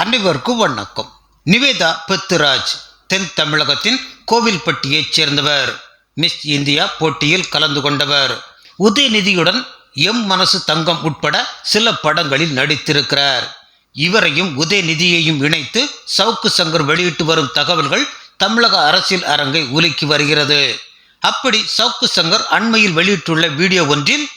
அனைவருக்கும் வணக்கம் நிவேதா பெத்துராஜ் தென் தமிழகத்தின் கோவில்பட்டியைச் சேர்ந்தவர். மிஸ் இந்தியா போட்டியில் கலந்து கொண்டவர். உதயநிதியுடன் எம் மனசு தங்கம் உட்பட சில படங்களில் நடித்திருக்கிறார். இவரையும் உதயநிதியையும் இணைத்து சவுக்கு சங்கர் வெளியிட்டு வரும் தகவல்கள் தமிழக அரசியல் அரங்கை உலுக்கி வருகிறது. அப்படி சவுக்கு சங்கர் அண்மையில் வெளியிட்டுள்ள வீடியோ ஒன்றில்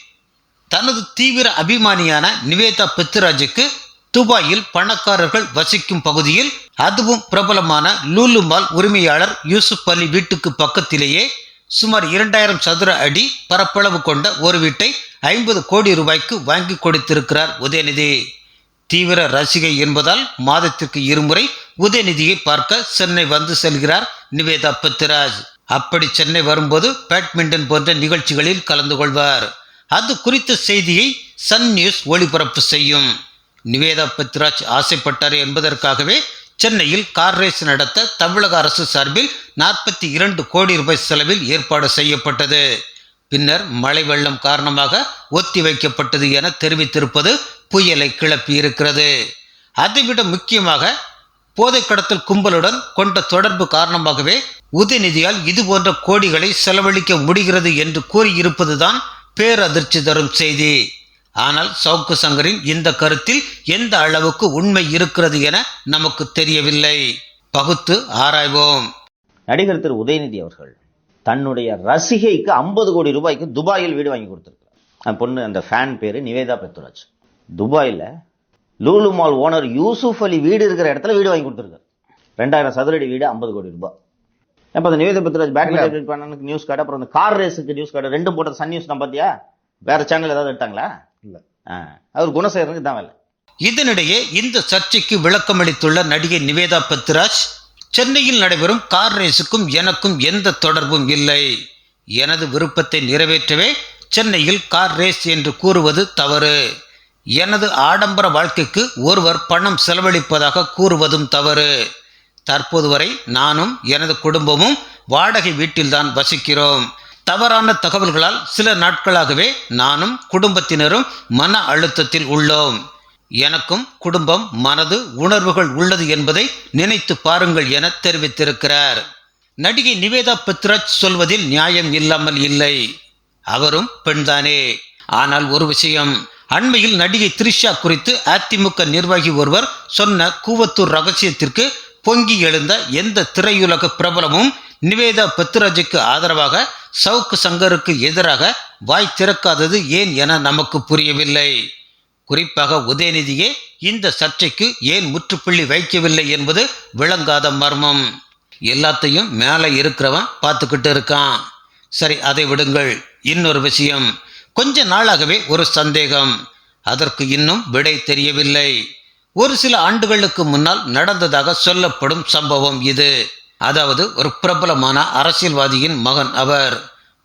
தனது தீவிர அபிமானியான நிவேதா பித்ராஜுக்கு துபாயில் பணக்காரர்கள் வசிக்கும் பகுதியில் அதுவும் பிரபலமான லூலு மால் உரிமையாளர் யூசுப் அலி வீட்டுக்கு பக்கத்திலேயே சுமார் இரண்டாயிரம் சதுர அடி பரப்பளவு கொண்ட ஒரு வீட்டை ஐம்பது கோடி ரூபாய்க்கு வாங்கி கொடுத்திருக்கிறார் உதயநிதி. தீவிர ரசிகை என்பதால் மாதத்திற்கு இருமுறை உதயநிதியை பார்க்க சென்னை வந்து செல்கிறார் நிவேதா பத்ராஜ் அப்படி சென்னை வரும்போது பேட்மிண்டன் போன்ற நிகழ்ச்சிகளில் கலந்து கொள்வார். அது குறித்த செய்தியை சன் நியூஸ் ஒளிபரப்பு செய்யும். நிவேதா பத்ராஜ் ஆசைப்பட்டார் என்பதற்காகவே சென்னையில் கார் ரேஸ் நடத்த தமிழக அரசு சார்பில் நாற்பத்தி இரண்டு கோடி ரூபாய் செலவில் ஏற்பாடு செய்யப்பட்டது. பின்னர் மழை வெள்ளம் காரணமாக ஒத்தி வைக்கப்பட்டது என தெரிவித்திருப்பது புயலை கிளப்பி இருக்கிறது. அதைவிட முக்கியமாக போதை கடத்தல் கும்பலுடன் கொண்ட தொடர்பு காரணமாகவே உதயநிதியால் இது போன்ற கோடிகளை செலவழிக்க முடிகிறது என்று கூறியிருப்பதுதான் பேரதிர்ச்சி தரும் செய்தி. ஆனால் சவுக்கு சங்கரின் இந்த கருத்தில் எந்த அளவுக்கு உண்மை இருக்கிறது என நமக்கு தெரியவில்லை. பகுத்து ஆராய்வோம். நடிகர் திரு உதயநிதி அவர்கள் தன்னுடைய ரசிகைக்கு ஐம்பது கோடி ரூபாய்க்கு துபாயில் வீடு வாங்கி கொடுத்துருக்காரு அந்த பொண்ணு அந்த ஃபேன் பேரு நிவேதா பெத்துராஜ். துபாயில் Lulu mall owner Yusuf Ali வீடு இருக்கிற இடத்துல வீடு வாங்கி கொடுத்துருக்காரு. ரெண்டாயிரம் சதுரடி வீடு ஐம்பது கோடி ரூபாய். அப்போ அந்த நிவேதா பெத்துராஜ் பேட்மிண்டன் பண்ணனுக்கு நியூஸ் கார்டு அப்புறம் அந்த கார் ரேஸுக்கு நியூஸ் கார்டு ரெண்டும் போட்டது சன் நியூஸ் நான் பார்த்தியா வேற சேனல் ஏதாவது எடுத்தாங்களா? இல்ல. அவர் குணசேகரனுக்கு தான் வேலை. இதனிடையே இந்த சர்ச்சைக்கு விளக்கமளித்துள்ள நடிகை நிவேதா பத்ராஜ் சென்னையில் நடைபெறும் கார் ரேஸுக்கும் எனக்கும் எந்த தொடர்பும் இல்லை. எனது விருப்பத்தை நிறைவேற்றவே சென்னையில் கார் ரேஸ் என்று கூறுவது தவறு. எனது ஆடம்பர வாழ்க்கைக்கு ஒருவர் பணம் செலவழிப்பதாக கூறுவதும் தவறு. தற்போது வரை நானும் எனது குடும்பமும் வாடகை வீட்டில்தான் வசிக்கிறோம். தவறான தகவல்களால் சில நாட்களாகவே நானும் குடும்பத்தினரும் மன அழுத்தத்தில் உள்ளோம். எனக்கும் குடும்பம் மனது உணர்வுகள் உள்ளது என்பதை நினைத்து பாருங்கள் என தெரிவித்திருக்கிறார். நடிகை நிவேதா பித்ராஜ் சொல்வதில் நியாயம் இல்லாமல் இல்லை. அவரும் பெண்தானே. ஆனால் ஒரு விஷயம் அண்மையில் நடிகை த்ரிஷா குறித்து அதிமுக நிர்வாகி ஒருவர் சொன்ன கூவத்தூர் ரகசியத்திற்கு பொங்கி எழுந்த எந்த திரையுலக பிரபலமும் நிவேதா பத்ராஜுக்கு ஆதரவாக சவுக்கு சங்கருக்கு எதிராக வாய் திறக்காதது ஏன் என நமக்கு புரியவில்லை. குறிப்பாக உதயநிதியே இந்த சர்ச்சைக்கு ஏன் முற்றுப்புள்ளி வைக்கவில்லை என்பது விளங்காத மர்மம். எல்லாத்தையும் மேலே இருக்கிறவன் பார்த்துக்கிட்டு இருக்கான். சரி அதை விடுங்கள். இன்னொரு விஷயம். கொஞ்ச நாளாகவே ஒரு சந்தேகம். அதற்கு இன்னும் விடை தெரியவில்லை. ஒரு சில ஆண்டுகளுக்கு முன்னால் நடந்ததாக சொல்லப்படும் சம்பவம் இது. அதாவது ஒரு பிரபலமான அரசியல்வாதியின் மகன் அவர்.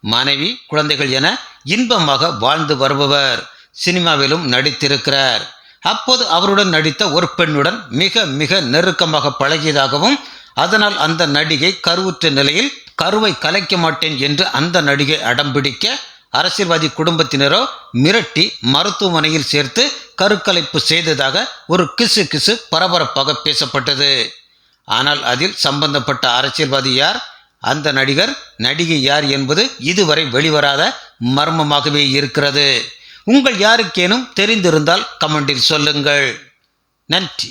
மனைவி குழந்தைகள் என இன்பமாக வாழ்ந்து வருபவர். சினிமாவிலும் நடித்திருக்கிறார். அப்போது அவருடன் நடித்த ஒரு பெண்ணுடன் மிக மிக நெருக்கமாக பழகியதாகவும் அதனால் அந்த நடிகை கருவுற்ற நிலையில் கருவை கலைக்க மாட்டேன் என்று அந்த நடிகை அடம்பிடிக்க அரசியல்வாதி குடும்பத்தினரோ மிரட்டி மருத்துவமனையில் சேர்த்து கருக்கலைப்பு செய்ததாக ஒரு கிசு கிசு பரபரப்பாக பேசப்பட்டது. ஆனால் அதில் சம்பந்தப்பட்ட அரசியல்வாதி யார்? அந்த நடிகர். நடிகை யார் என்பது இதுவரை வெளிவராத மர்மமாகவே இருக்கிறது. உங்கள் யாருக்கேனும் தெரிந்திருந்தால் கமெண்டில் சொல்லுங்கள். நன்றி.